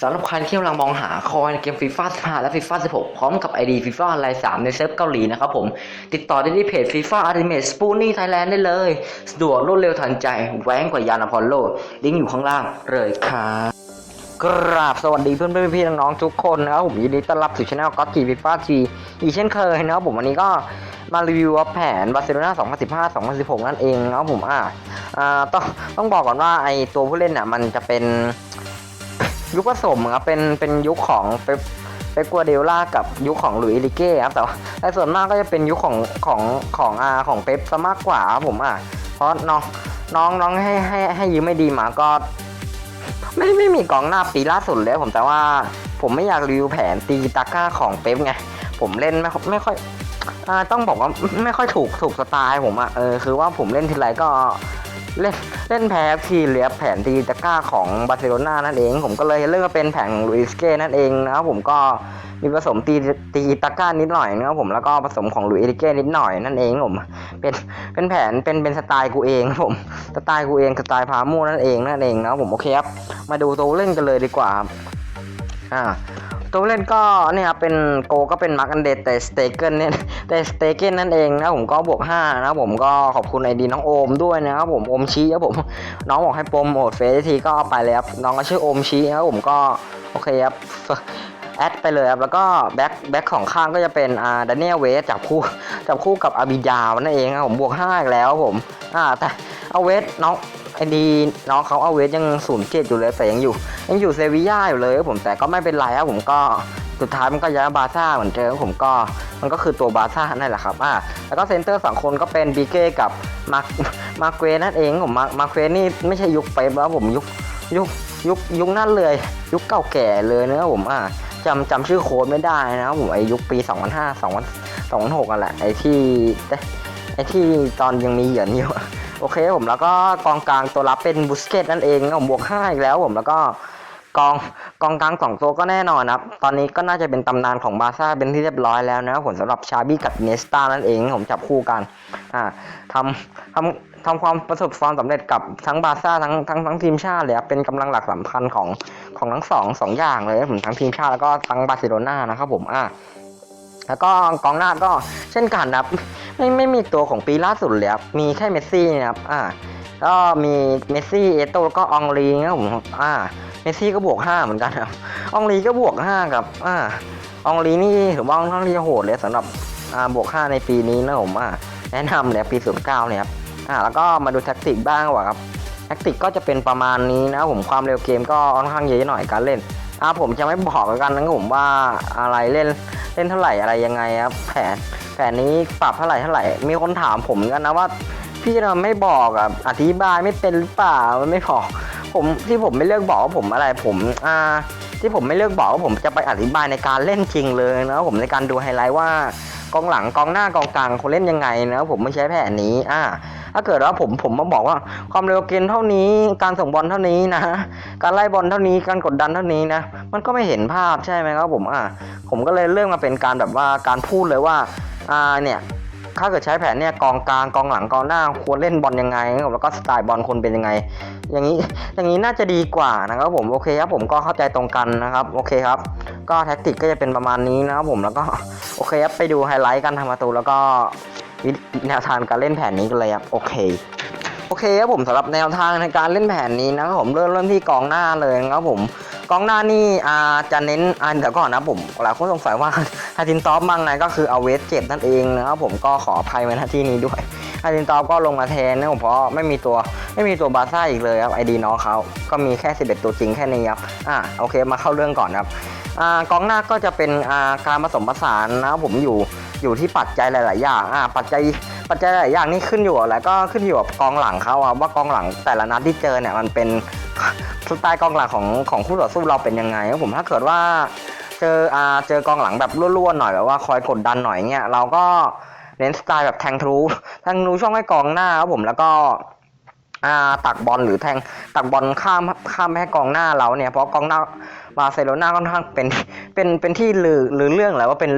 สำหรับใครที่กำลังมองหาคอยในเกมฟีฟ่า15 และฟีฟ่า16 พร้อมกับ ID ฟีฟ่าไลน์3ในเซิร์ฟเกาหลีนะครับผม ติดต่อได้ที่เพจฟีฟ่าอัลติเมทสปูนี่ไทยแลนด์ได้เลย สะดวกรวดเร็วทันใจ แว้งกว่ายานอพอลโล ลิงก์อยู่ข้างล่างเลยครับกราบสวัสดีเพื่อนเพื่อนพี่น้องทุกคนนะครับผมยินดีต้อนรับสู่ช anel ก็อตจีฟีฟ่าจีอีกเช่นเคยนะครับผมวันนี้ก็มารีวิวว่าแผนบาร์เซโลนา2015-2016 นั่นเองนะครับผมอ่าอ่าต้องต้องบอกก่อนว่าไอตัวผู้เล่นน่ะมันจะเป็น ยุคผสมครับเป็นเป็นยุคของเปปเปปกัวเดลล่ากับยุคของหลุยส์ลิเก้ครับแต่ว่าแต่ส่วนมากก็จะเป็นยุคของของของอาของเป๊ปซะมากกว่าครับผมอะเพราะน้องน้องน้องให้ให้ให้ยืมไม่ดีมาก็ไม่ไม่มีกองหน้าปีล่าสุดเลยผมแต่ว่าผมไม่อยากรีวิวแผนตีตาก้าของเป๊ปไง ผมเล่นไม่ไม่ค่อยอต้องบอกว่าไม่ค่อยถูกถูกสไตล์ผมอะเออคือว่าผมเล่นทีไรก็ เล่นเล่นแพ้ทีเหลือแผนตีตะก้าของบาร์เซโลนานั่นเอง ผมก็เลยเลือกเป็นแผนของลุยสเก้นั่นเองนะครับผมก็มีผสมตีตีตะก้านิดหน่อยนะครับผมแล้วก็ผสมของลุยสเก้นิดหน่อยนั่นเองผมเป็นเป็นแผนเป็นเป็นสไตล์กูเองผมสไตล์กูเองสไตล์พามูนั่นเองนั่นเองนะครับผมโอเคครับมาดูตัวเล่นกันเลยดีกว่าอ่า ตัวเล่นก็เนี่ยครับเป็นโกก็เป็นมาร์กันเดตแต่สเตเกนเนี่ยแต่สเตเกนนั่นเองนะผมก็บวก5นะผมก็ขอบคุณไอดีน้องโอมด้วยนะครับผมโอมชี้ครับผมน้องบอกให้โปรโมทเฟซทีก็เอาไปเลยครับน้องก็ชื่อโอมชี้นะผมก็โอเคครับแอดไปเลยครับแล้วก็แบ็คแบ็คของข้างก็จะเป็นอ่าดานิเอลเวสจับคู่จับคู่กับอาบิดาวนั่นเองครับผมบวก5อีกแล้วผมอ่าแต่เอาเวสน้อง ไอดีน้องเขาเอาเวสยังศูนย์เจ็ดอยู่เลยแต่ยังอยู่ ยังอยู่เซบีย่าอยู่เลยครับผมแต่ก็ไม่เป็นไรครับผมก็สุดท้ายมันก็ย้ายบาซ่าเหมือนเดิมผมก็มันก็คือตัวบาซ่านั่นแหละครับอ่าแล้วก็เซนเตอร์สองคนก็เป็นบีเก้กับมามาเกวนั่นเองผมมามาเกวนี่ไม่ใช่ยุคเป๊ปแล้วผมยุคยุคยุคยุคนั่นเลย ยุคเก่าแก่เลยนะครับผมอ่าจำจำชื่อโค้ดไม่ได้นะครับผมไอยุคปี 2005 2000 2006อะแหละไอที่ไอที่ตอนยังมีเหรียญอยู่ โอเคผมแล้วก็กองกลางตัวรับเป็นบุสเกตนั่นเองผมบวก5อีกแล้วผมแล้วก็กองกองกลางสองตัวก็แน่นอนนะครับ ตอนนี้ก็น่าจะเป็นตำนานของบาซ่าเป็นที่เรียบร้อยแล้วนะผมสำหรับชาบี้กับเนสตานั่นเองผมจับคู่กันอ่าทำทำทำความประสบความสำเร็จกับทั้งบาซ่าทั้งทั้งทั้งทีมชาติเลยครับเป็นกำลังหลักสำคัญของของทั้งสองสองอย่างเลยผมทั้งทีมชาติแล้วก็ทั้งบาร์เซโลนานะครับผมอ่า แล้วก็กองหน้าก็เช่นกันนะครับ ไม่ไม่มีตัวของปีล่าสุดเลยครับ มีแค่เมสซี่นะครับ อ่า ก็มีเมสซี่ เอโต้ก็อองลีนะผมอ่า เมสซี่ก็บวกห้าเหมือนกันครับ อองลีก็บวกห้ากับ อ่า อองลีนี่ถือว่าค่อนข้างที่จะโหดเลยสำหรับ อ่า บวกห้าในปีนี้นะผมอ่า แนะนำเลยปีศูนย์เก้าเนี่ยครับ อ่า แล้วก็มาดูแท็กติกบ้างว่าครับ แท็กติกก็จะเป็นประมาณนี้นะผม ความเร็วเกมก็ค่อนข้างเยอะหน่อยการเล่น อ่าผมจะไม่บอกแล้วกันนะผมว่าอะไรเล่นเล่นเท่าไหร่อะไรยังไงครับแผนแผนนี้ปรับเท่าไหร่เท่าไหร่ มีคนถามผมกันนะว่า พี่เราไม่บอกอะอธิบายไม่เป็นหรือเปล่าไม่บอกผมที่ผมไม่เลือกบอกว่าผมอะไรผมอ่าที่ผมไม่เลือกบอกว่าผมจะไปอธิบายในการเล่นจริงเลยนะผมในการดูไฮไลท์ว่ากองหลังกองหน้ากองกลางเขาเล่นยังไงนะผมไม่ใช้แผนนี้อ่า ถ้าเกิดว่าผมผมมาบอกว่า ความเร็วเกมเท่านี้การส่งบอลเท่านี้นะ การไล่บอลเท่านี้การกดดันเท่านี้นะ มันก็ไม่เห็นภาพใช่ไหมครับผมอ่าผมก็เลยเริ่มมาเป็นการแบบว่าการพูดเลยว่าอ่าเนี่ยถ้าเกิดใช้แผนเนี่ยกองกลางกองหลังกองหน้าควรเล่นบอลยังไงแล้วก็สไตล์บอลคนเป็นยังไง อย่างนี้อย่างนี้น่าจะดีกว่านะครับผมโอเคครับผมก็เข้าใจตรงกันนะครับโอเคครับ ก็แท็กติกก็จะเป็นประมาณนี้นะครับผมแล้วก็โอเคครับไปดูไฮไลท์การทำประตูแล้วก็ แนวทางการเล่นแผนนี้กันเลยครับโอเคโอเคครับผมสำหรับแนวทางในการเล่นแผนนี้นะครับผมเริ่มเริ่มที่กองหน้าเลยนะครับผมกองหน้านี่อาจะเน้นอ่าเดี๋ยวก่อนนะผมหลายคนสงสัยว่าฮาตินตอฟบ้างไงก็คือเอาเวสเจ็บนั่นเองนะครับผมก็ขออภัยไว้ณที่นี้ด้วยฮาตินตอฟก็ลงมาแทนนะผมเพราะไม่มีตัวไม่มีตัวบาซ่าอีกเลยครับไอดีน้องเขาก็มีแค่ 11 ตัวจริงแค่นี้ครับอ่าโอเคมาเข้าเรื่องก่อนครับอ่ากองหน้าก็จะเป็นอ่าการผสมผสานนะครับผมอยู่ อยู่ที่ปัจจัยหลาย ๆ อย่างอ่าปัจจัยปัจจัยหลายอย่างนี่ขึ้นอยู่กับอะไรก็ขึ้นอยู่กับกองหลังเขาอะว่ากองหลังแต่ละนัดที่เจอเนี่ยมันเป็นสไตล์กองหลังของของคู่ต่อสู้เราเป็นยังไงครับผมถ้าเกิดว่าเจออาเจอกองหลังแบบร่วนๆหน่อยแบบว่าคอยกดดันหน่อยเงี้ยเราก็เน้นสไตล์แบบแทงทะลุแทงทะลุช่องให้กองหน้าครับผมแล้วก็อาตักบอลหรือแทงตักบอลข้ามข้ามไปให้กองหน้าเราเนี่ยเพราะกองหน้า บาร์เซโลนาค่อนข้างเป็นเป็นเป็นที่ลือลือเรื่องแหละว่าเป็น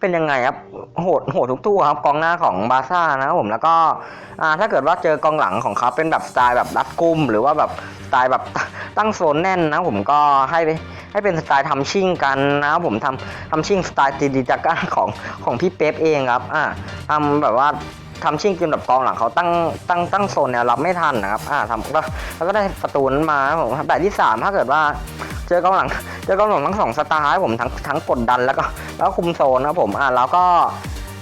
เป็นยังไงครับโหดโหดทุกตัวครับกองหน้าของบาร์ซ่านะครับผมแล้วก็อ่าถ้าเกิดว่าเจอกองหลังของเขาเป็นแบบสไตล์แบบรัดกุม หรือว่าแบบสไตล์แบบตั้งโซนแน่นนะผมก็ให้ให้เป็นสไตล์ทำชิ่งกันนะครับผมทำทำชิ่งสไตล์ตีดีจาก้าของของพี่เป๊ปเองครับอ่าทำแบบว่าทำชิ่งจนแบบกองหลังเขาตั้งตั้งตั้งโซนเนี่ยรับไม่ทันนะครับอ่าทำก็แล้วก็ได้ประตูนั้นมาครับผมแบบที่สามถ้าเกิดว่า เจอกองหลัง เจอกองหลังทั้งสองสไตล์ผมทั้งทั้งกดดันแล้วก็แล้วคุมโซนนะครับผมอ่าแล้วก็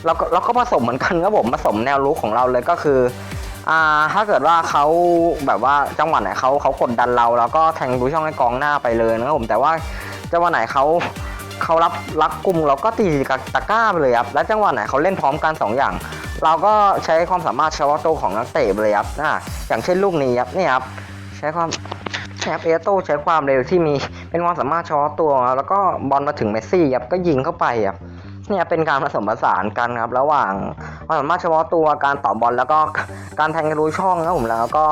เราก็เราก็ผสมเหมือนกันครับผมผสมแนวรุกของเราเลยก็คืออ่าถ้าเกิดว่าเขาแบบว่าจังหวะไหนเขาเขากดดันเรา แล้วก็แทงดูช่องให้กองหน้าไปเลยนะครับผมแต่ว่าจังหวะไหนเขาเขารับรับกลุ่มเราก็ตีกับตะกร้าไปเลยครับแล้วจังหวะไหนเขาเล่นพร้อมกันสองอย่าง เราก็ใช้ความสามารถเฉพาะตัวของนักเตะไปเลยครับอ่าอย่างเช่นลูกนี้ครับนี่ครับใช้ความ แชฟเอโต้ใช้ความเร็วที่มีเป็นความสามารถเฉพาะตัว แล้วก็บอลมาถึงเมสซี่ครับก็ยิงเข้าไปครับเนี่ยเป็นการผสมผสานกันครับระหว่างความสามารถเฉพาะตัวการต่อบอลแล้วก็การแทงรูช่องครับผมแล้วก็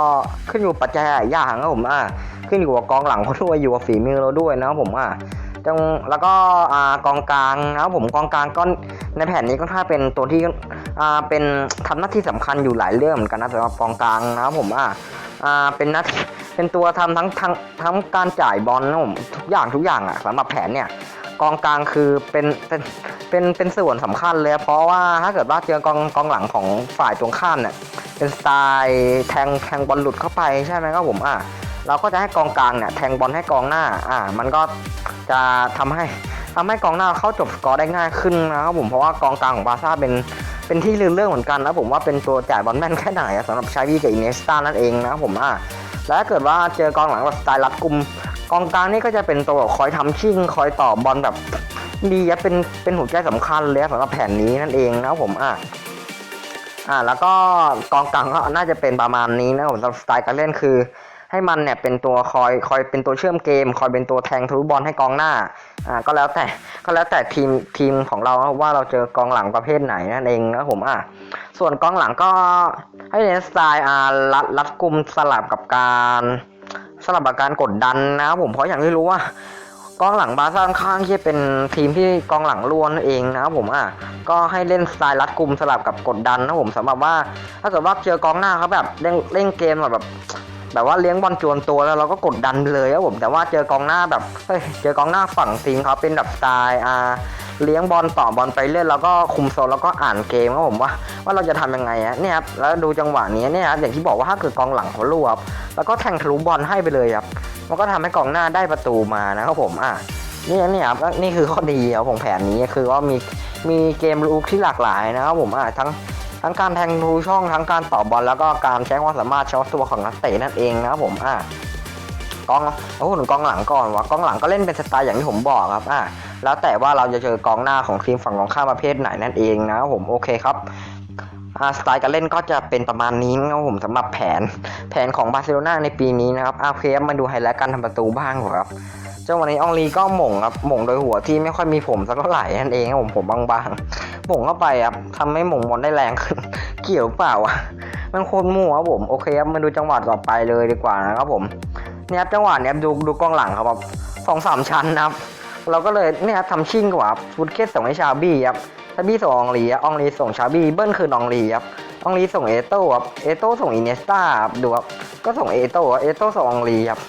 ขึ้นอยู่ปัจจัยหลายอย่างครับผมอ่าขึ้นอยู่กับกองหลังเขาด้วยอยู่กับฝีมือเราด้วยนะครับผมอ่าจังแล้วก็อ่ากองกลางนะครับผมกองกลางก็ในแผนนี้ก็ถ้าเป็นตัวที่อ่าเป็นทำหน้าที่สำคัญอยู่หลายเรื่องเหมือนกันนะสำหรับกองกลางนะครับผมอ่า อ่าเป็นนักเป็นตัวทำทั้งทั้งทั้งการจ่ายบอลนะครับผมทุกอย่างทุกอย่างอะสำหรับแผนเนี่ยกองกลางคือเป็นเป็นเป็นเป็นส่วนสำคัญเลย เพราะว่าถ้าเกิดว่าเจอกองกองหลังของฝ่ายตรงข้ามเนี่ยเป็นสไตล์แทงแทงบอลหลุดเข้าไปใช่ไหมครับผมอะเราก็จะให้กองกลางเนี่ยแทงบอลให้กองหน้าอะมันก็จะทำให้ทำให้กองหน้าเข้าจบสกอร์ได้ง่ายขึ้นนะครับผมเพราะว่ากองกลางของบาซ่าเป็น เป็นที่ลือเรื่องเหมือนกันนะผมว่าเป็นตัวจ่ายบอลแม่นแค่ไหนสำหรับชาวีกับอินเนสตานั่นเองนะผมอะแล้วถ้าเกิดว่าเจอกองหลังแบบสไตล์รัดกุมกองกลางนี่ก็จะเป็นตัวคอยทำชิ่ง คอยต่อบอลแบบดีอะเป็นเป็นหัวใจสำคัญเลยสำหรับแผนนี้นั่นเองนะผมอะอ่าแล้วก็กองกลางก็น่าจะเป็นประมาณนี้นะผมสำหรับสไตล์การเล่นคือ ให้มันเนี่ยเป็นตัวคอยคอยเป็นตัวเชื่อมเกม คอยเป็นตัวแทงทะลุบอลให้กองหน้าอ่าก็แล้วแต่ก็แล้วแต่ทีมทีมของเราว่าเราเจอกองหลังประเภทไหนนั่นเองนะผมอะส่วนกองหลังก็ให้เน้นสไตล์อ่ารัดรัดกุมสลับกับการสลับกับการกดดันนะครับผมเพราะอย่างที่รู้ว่ากองหลังบาซ่าค่อนข้างที่เป็นทีมที่กองหลังล้วนนั่นเองนะครับผมอะก็ให้เล่นสไตล์รัดกุมสลับกับกดดันนะผมสำหรับว่าถ้าเกิดว่าเจอกองหน้าเขาแบบเล่นเล่นเกมแบบ แบบว่าเลี้ยงบอลจวนตัวแล้วเราก็กดดันเลยครับผมแต่ว่าเจอกองหน้าแบบเจอกองหน้าฝั่งทีมเขาเป็นแบบสไตล์อ่าเลี้ยงบอลต่อบอลไปเรื่อยแล้วก็คุมโซนแล้วก็อ่านเกมครับผมว่าว่าเราจะทำยังไงอะเนี่ยครับแล้วดูจังหวะนี้เนี่ยครับอย่างที่บอกว่าถ้าเกิดกองหลังเขาลวบแล้วก็แทงทะลุบอลให้ไปเลยครับมันก็ทำให้กองหน้าได้ประตูมานะครับผมอะนี่นี่ครับนี่คือข้อดีของแผนนี้คือว่ามีมีเกมลูกที่หลากหลายนะครับผมอะทั้ง ทั้งการแทงทะลุช่องทั้งการต่อบอลแล้วก็การใช้ความสามารถเฉพาะตัวของนักเตะนั่นเองนะครับผมอะกองเอาพูดถึงกองหลังก่อนว่ากองหลังก็เล่นเป็นสไตล์อย่างที่ผมบอกครับอะแล้วแต่ว่าเราจะเจอกองหน้าของทีมฝั่งของข้ามประเภทไหนนั่นเองนะครับผมโอเคครับสไตล์การเล่นก็จะเป็นประมาณนี้นะครับผมสำหรับแผนแผนของบาร์เซโลนาในปีนี้นะครับอาเคมาดูไฮไลท์การทำประตูบ้างครับเจังหวะนี้อองลีก็หม่งครับหม่งโดยหัวที่ไม่ค่อยมีผมสักเท่าไหร่นั่นเองครับผมผมบางๆ หม่งเข้าไปครับทำให้หม่งบอลได้แรงขึ้น เกี่ยวเปล่าวะมันโคตรมั่วครับผมโอเคครับมาดูจังหวะต่อไปเลยดีกว่านะครับผมเนี่ยครับจังหวะเนี้ยดูดูกล้องหลังครับแบบสองสามชั้นนะครับเราก็เลยเนี่ยครับทำชิ่งกว่าฟุตเคสส่งให้ชาบี้ครับชาบี้ส่งอองลีอองลีส่งชาบี้เบิ้ลคืนอองลีครับอองลีส่งเอโต้ครับเอโต้ส่งอินเนสตาครับดูครับก็ส่งเอโต้เอโต้ส่งอองลีครับ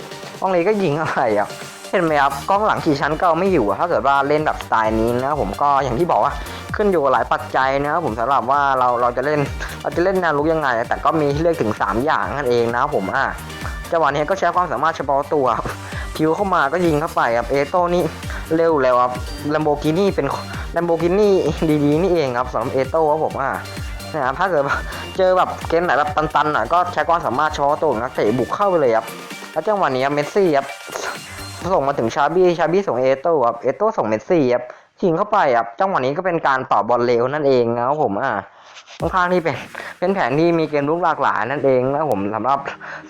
อองลีก็ยิงเข้าไปครับเห็นไหมครับกล้องหลังกี่ชั้นก็ไม่อยู่อะถ้าเกิดว่าเล่นแบบสไตล์นี้นะผมก็อย่างที่บอกว่า ขึ้นอยู่กับหลายปัจจัยนะครับผมสำหรับว่าเราเราจะเล่นเราจะเล่นแนวลุกยังไง แต่ก็มีเลือกถึง 3 อย่างนั่นเองนะครับผมอะจังหวะนี้ก็ใช้ความสามารถเฉพาะตัวครับคิวเข้ามาก็ยิงเข้าไปครับเอโต้นี่เร็วแล้วครับลัมโบกินี่เป็นลัมโบกินี่ดีๆนี่เองครับสำหรับเอโต้ครับผมอะนะครับถ้าเกิดเจอแบบเกมไหนแบบตันๆหน่อยก็ใช้ความสามารถเฉพาะตัวนักเตะบุกเข้าไปเลยครับแล้วจังหวะนี้เมสซี่ครับส่งมาถึงชาบี้ชาบี้ส่งเอโต้ครับเอโต้ส่งเมสซี่ครับ ยิงเข้าไปครับจังหวะนี้ก็เป็นการต่อบอลเร็วนั่นเองนะครับผมอะค่อนข้างที่เป็นเป็นแผนที่มีเกมลุกหลากหลายนั่นเองนะครับผมสำหรับ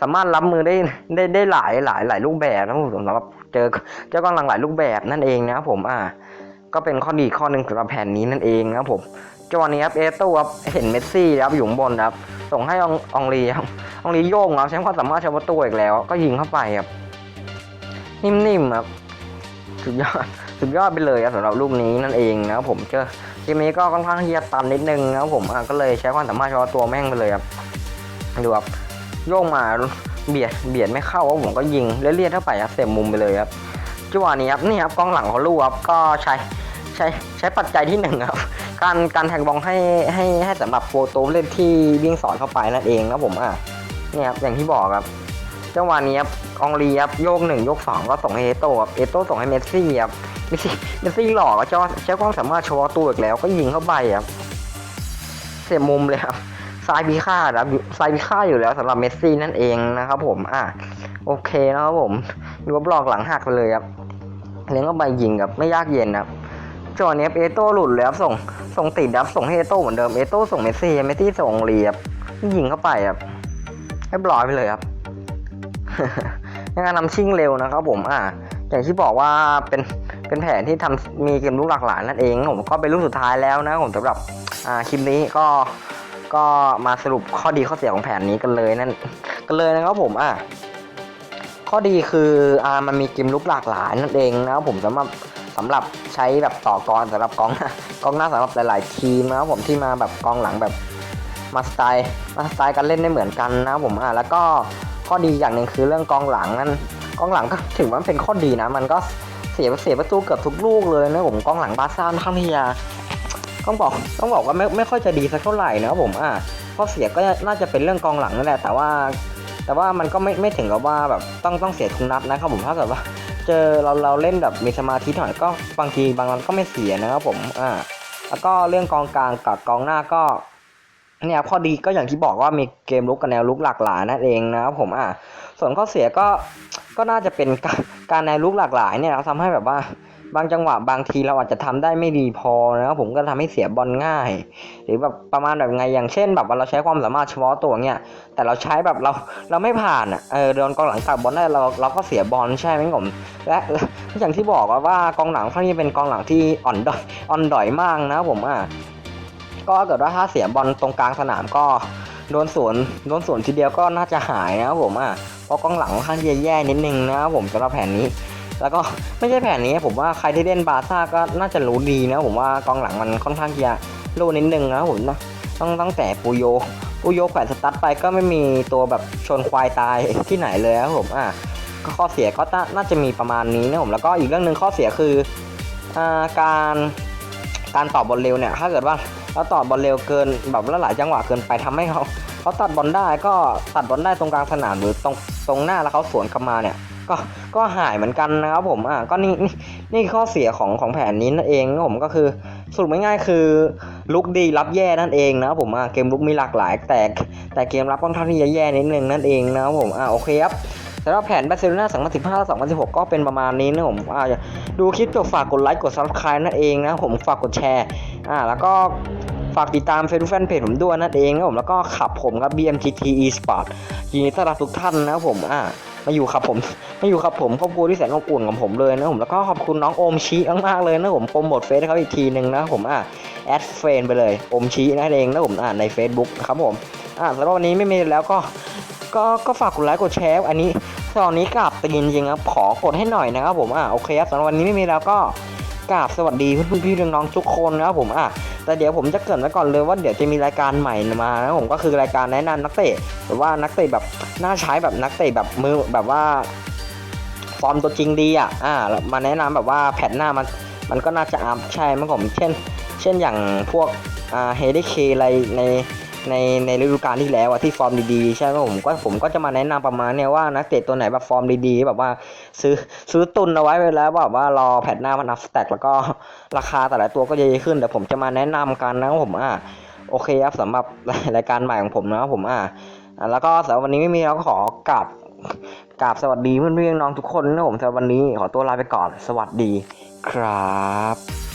สามารถรับมือได้ได้ได้หลายหลายหลายรูปแบบนะครับผมสำหรับเจอเจอกำลังหลายรูปแบบนั่นเองนะครับผมอะก็เป็นข้อดีข้อหนึ่งสำหรับแผนนี้นั่นเองนะครับผมจังหวะนี้ครับเอโต้ครับเห็นเมสซี่ครับอยู่บนครับ ส่งให้องอองลีครับอองลีโยงครับใช้ความสามารถเฉพาะตัวอีกแล้ว ก็ยิงเข้าไปครับนิ่มๆครับสุดยอด สุดยอดไปเลยครับสำหรับลูกนี้นั่นเองนะครับผมเจอเกมนี้ก็ค่อนข้างที่จะตันนิดนึงนะครับผมก็เลยใช้ความสามารถเฉพาะตัวแม่งไปเลยครับดูครับโยงมาเบียดเบียดไม่เข้าครับผมก็ยิงเลี่ยนๆเข้าไปครับเต็มมุมไปเลยครับจังหวะนี้ครับนี่ครับกองหลังของลูกครับก็ใช้ใช้ใช้ปัจจัยที่หนึ่งครับการการแทงบอลให้ให้ให้สำหรับโปรโต้เล่นที่วิ่งสอนเข้าไปนั่นเองนะครับผมอะเนี่ยครับอย่างที่บอกครับ จังหวะนี้ครับอองลีครับโยกหนึ่งโยกสองก็ส่งให้เอโต้ครับเอโต้ส่งให้เมสซี่ครับเมสซี่เมสซี่หล่อก็ใช้ใช้ความสามารถโชว์ตัวอีกแล้วก็ยิงเข้าไปครับเสียมุมเลยครับซายพิฆาตครับซายพิฆาตอยู่แล้วสำหรับเมสซี่นั่นเองนะครับผมอะโอเคนะครับผมดูว่าบล็อกหลังหักไปเลยครับเลี้ยงเข้าไปยิงครับไม่ยากเย็นครับจังหวะนี้ครับเอโต้หลุดเลยครับส่งส่งติดครับส่งให้เอโต้เหมือนเดิมเอโต้ส่งเมสซี่เมสซี่ส่งองลีครับยิงเข้าไปครับเรียบร้อยไปเลยครับ ในการนำชิ่งเร็วนะครับผมอ่าอย่างที่บอกว่าเป็นเป็นแผนที่ทำมีเกมลูกหลากหลายนั่นเองผมก็เป็นลูกสุดท้ายแล้วนะผมสำหรับอ่าคลิปนี้ก็ก็มาสรุปข้อดีข้อเสียของแผนนี้กันเลยนั่นกันเลยนะครับผมอ่าข้อดีคืออ่ามันมีเกมลุกหลากหลายนั่นเองนะครับผมสำหรับสำหรับใช้แบบต่อกรสำหรับกองหน้ากองหน้าสำหรับหลาย ๆ ทีมนะครับผมที่มาแบบกองหลังแบบมาสไตล์มาสไตล์การเล่นได้เหมือนกันนะครับผมอ่าแล้วก็ ข้อดีอย่างหนึ่งคือเรื่องกองหลังนั้นกองหลังก็ถือว่ามันเป็นข้อดีนะ มันก็เสียเสียประตูเกือบทุกลูกเลยนะผมกองหลังบาซ่าข้างที่จะต้องบอกต้องบอกว่าไม่ไม่ค่อยจะดีสักเท่าไหร่นะครับผมอะข้อเสียก็น่าจะเป็นเรื่องกองหลังนั่นแหละแต่ว่า แต่ว่ามันก็ไม่ไม่ถึงกับว่าแบบต้องต้องเสียทุกนัดนะครับผมถ้าเกิดว่า เจอเราเราเล่นแบบมีสมาธิหน่อยก็บางทีบางนัดก็ไม่เสียนะครับผมอ่าแล้วก็เรื่องกองกลางกับกองหน้าก็ เนี่ยข้อดีก็อย่างที่บอกว่ามีเกมลุกกับแนวลุกหลากหลายนั่นเองนะครับผมอะส่วนข้อเสียก็ก็น่าจะเป็นการการแนวลุกหลากหลายเนี่ยทำให้แบบว่าบางจังหวะบางทีเราอาจจะทำได้ไม่ดีพอนะครับผมก็ทำให้เสียบอลง่าย หรือแบบประมาณแบบไงอย่างเช่น แบบว่าเราใช้ความสามารถเฉพาะตัวเนี่ยแต่เราใช้แบบเราเราไม่ผ่านอะเออโดนกองหลังตัดบอลได้เราเราก็เสียบอลใช่ไหมผมและอย่างที่บอกว่าวากองหลังค่อนข้างเป็นกองหลังที่อ่อนดอยอ่อนดอยมากนะผมอะ ก็ถ้าเกิดว่าถ้าเสียบอลตรงกลางสนามก็โดนสวนโดนสวนทีเดียวก็น่าจะหายนะครับผมอะเพราะกองหลังค่อนข้างที่จะแย่นิดนึงนะครับผมสำหรับแผนนี้ แล้วก็ไม่ใช่แผนนี้ผมว่าใครที่เล่นบาซ่าก็น่าจะรู้ดีนะผมว่ากองหลังมันค่อนข้างที่จะโลนิดนึงนะครับผมนะต้องตั้งแต่ปูโยปูโยแขวนสตั๊ดไปก็ไม่มีตัวแบบชนควายตายที่ไหนเลยนะครับผมอะก็ข้อเสียก็น่าจะมีประมาณนี้นะผมแล้วก็อีกเรื่องหนึ่งข้อเสียคืออการการต่อบอลเร็วเนี่ยถ้าเกิดว่า เราต่อบอลเร็วเกินแบบละหลายจังหวะเกินไปทำให้เขาเขาตัดบอลได้ก็ตัดบอลได้ตรงกลางสนามหรือตรงตรงหน้าแล้วเขาสวนกลับมาเนี่ยก็ก็หายเหมือนกันนะครับผมอะก็นี่นี่นี่ข้อเสียของของแผนนี้นั่นเองนะผมก็คือสรุปง่ายๆคือลุกดีรับแย่นั่นเองนะครับผมอะเกมลุกมีหลากหลาย แต่แต่เกมรับค่อนข้างที่จะแย่นิดนึงนั่นเองนะครับผมอะโอเคครับสำหรับแผนบาร์เซโลนา2015 2016 ก็เป็นประมาณนี้นะผมอ่าดูคลิปจบฝากกดไลค์กด subscribe นั่นเองนะผมฝากกดแชร์อ่าแล้วก็ ฝากติดตามเฟซบุ๊กแฟนเพจผมด้วยนั่นเองนะผมแล้วก็ขับผมครับ BMTT Esport ยินดีต้อนรับทุกท่านนะครับผมอ่ามาอยู่ขับผมมาอยู่ขับผมครอบครัวที่แสนอบอุ่นของผมเลยนะผมแล้วก็ขอบคุณน้องโอมชีมากๆเลยนะผมโปรโมทเฟซเขาอีกทีหนึ่งนะผมอ่าแอดเฟนไปเลยโอมชีนั่นเองนะผมอ่าใน Facebook นะครับผมอ่าสำหรับวันนี้ไม่มีแล้วก็ก็ก็ฝากกดไลค์กดแชร์อันนี้ตอนนี้กราบตีนจริงครับขอกดให้หน่อยนะครับผมอ่าโอเคครับสำหรับวันนี้ไม่มีแล้วก็กราบสวัสดีเพื่อนๆพี่ๆน้องๆทุกคนนะครับผมอะ แต่เดี๋ยวผมจะเกริ่นไว้ก่อนเลยว่าเดี๋ยวจะมีรายการใหม่มานะผมก็คือรายการแนะนำนักเตะหรือว่านักเตะแบบน่าใช้แบบนักเตะแบบมือแบบว่าฟอร์มตัวจริงดีอะอ่ามาแนะนำแบบว่าแผ่นหน้ามันมันก็น่าจะอัพใช่ไหมผมเช่น เช่นอย่างพวกอ่าเฮดเคอะไรใน ในในฤดูกาลที่แล้วอะที่ฟอร์มดีๆใช่ไหมผมก็ผมก็จะมาแนะนำประมาณเนี้ยว่านักเตะตัวไหนแบบฟอร์มดีๆแบบว่าซื้อซื้อตุนเอาไว้ไปแล้วแบบว่ารอแผ่นหน้ามันอัพสแต็กแล้วก็ราคาแต่ละตัวก็จะดีขึ้นเดี๋ยวผมจะมาแนะนำกันนะครับผมอะโอเคครับสำหรับรายการใหม่ของผมนะครับผมอะแล้วก็สำหรับวันนี้ไม่มีแล้วก็ขอกราบกราบสวัสดีเพื่อนๆน้องทุกคนนะผมสำหรับวันนี้ขอตัวลาไปก่อนสวัสดีครับ